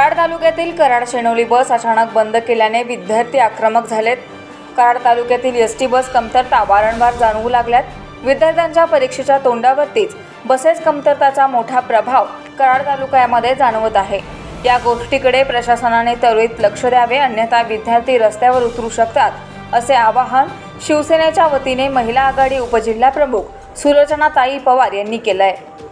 कराड तालुक्यातील कराड शेणवली बस अचानक बंद केल्याने विद्यार्थी आक्रमक झालेत. कराड तालुक्यातील एस टी बस कमतरता वारंवार जाणवू लागल्यात. विद्यार्थ्यांच्या परीक्षेच्या तोंडावरतीच बसेस कमतरताचा मोठा प्रभाव कराड तालुक्यामध्ये जाणवत आहे. या गोष्टीकडे प्रशासनाने त्वरित लक्ष द्यावे अन्यथा विद्यार्थी रस्त्यावर उतरू शकतात असे आवाहन शिवसेनेच्या वतीने महिला आघाडी उपजिल्हा प्रमुख सुलोचनाताई पवार यांनी केलं आहे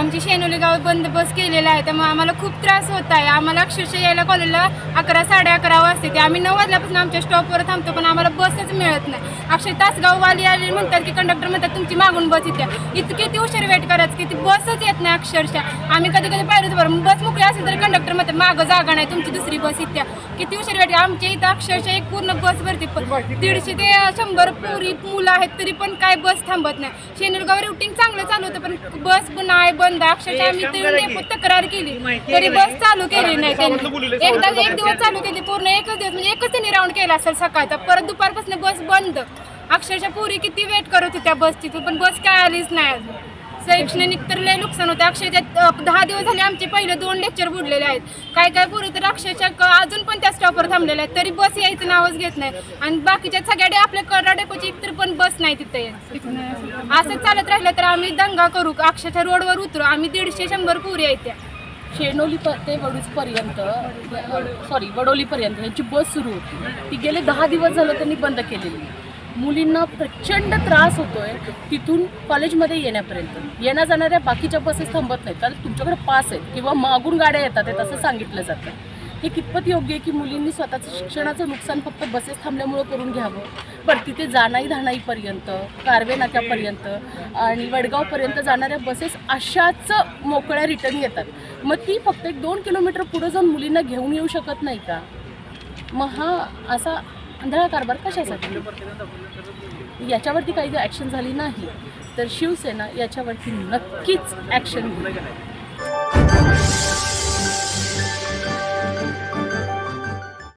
आमची शेनोली गाव बंद बस केलेला आहे त्यामुळे आम्हाला खूप त्रास होत आहे. आम्हाला अक्षरशः यायला कॉलेजला अकरा साडे अकरा वाजते ते आम्ही नऊ वाजल्यापासून आमच्या स्टॉपवर थांबतो पण आम्हाला बसच मिळत नाही. अक्षर तासगाववाली आले म्हणतात की कंडक्टर म्हणतात तुमची मागून बस येते इतकी किती उशीर वेट करायचं की ती बसच येत नाही अक्षरशः. आम्ही कधी कधी पाहिलं बरं बस मोकळी असेल तर कंडक्टर म्हणतात मागं जागा नाही तुमची दुसरी बस इत्या किती उशीर वेट आमच्या इथं अक्षरशः एक पूर्ण बस भरती. पण दीडशे ते शंभर पोरी मुलं आहेत तरी पण काय बस थांबत नाही. शेनरगाव रुटीन चांगलं चालू होतं पण बस नाही बस बंद अक्षरशः आम्ही डेपोत तक्रार केली. तरी बस चालू केली नाही त्यांनी. एकदा एक दिवस चालू केली पूर्ण एकच दिवस म्हणजे एकच त्यांनी राऊंड केला असेल सकाळचा परत दुपारपासून बस बंद. अक्षरशः पुरी किती वेट करत होत्या बस तिथून पण बस काय आलीच नाही अजून. शैक्षणिक तर लय नुकसान होतं. अक्षरशः दहा दिवस झाले आमचे पहिले दोन लेक्चर बुडलेले आहेत. काय काय पुरी तर अक्षरशः अजून पण त्या स्टॉपवर थांबलेल्या आहेत. तरी बस यायचं नावच घेत नाही. आणि बाकीच्या सगळ्या डे आपल्या कर्नाटकची डेपोची तर पण बस नाही तिथे. असं चालत राहिलं तर आम्ही दंगा करू. अक्षरशः रोडवर उतरू. आम्ही दीडशे शंभर पुरी आहेत त्या. ते वडूजपर्यंत सॉरी वडोलीपर्यंत यांची बस सुरू होती. ती गेले दहा दिवस झालं त्यांनी बंद केलेली. मुलींना प्रचंड त्रास होतोय तिथून कॉलेजमध्ये येण्यापर्यंत. येण्या जाणाऱ्या बाकीच्या बसेस थांबत नाहीत. कारण तुमच्याकडे पास आहेत किंवा मागून गाड्या येतात आहेत असं सांगितलं जातं. हे कितपत योग्य आहे की मुलींनी स्वतःचं शिक्षणाचं नुकसान फक्त बसेस थांबल्यामुळं करून घ्यावं? पण तिथे जाणाई धाणाईपर्यंत कारवे नाक्यापर्यंत आणि वडगावपर्यंत जाणाऱ्या बसेस अशाच मोकळ्या रिटर्न येतात. मग ती फक्त एक दोन किलोमीटर पुढं जाऊन मुलींना घेऊन येऊ शकत नाही का? मग हा असा आंधळा कारभार कशासाठी? याच्यावरती काही जर ॲक्शन झाली नाही तर शिवसेना याच्यावरती नक्कीच ॲक्शन घेईल.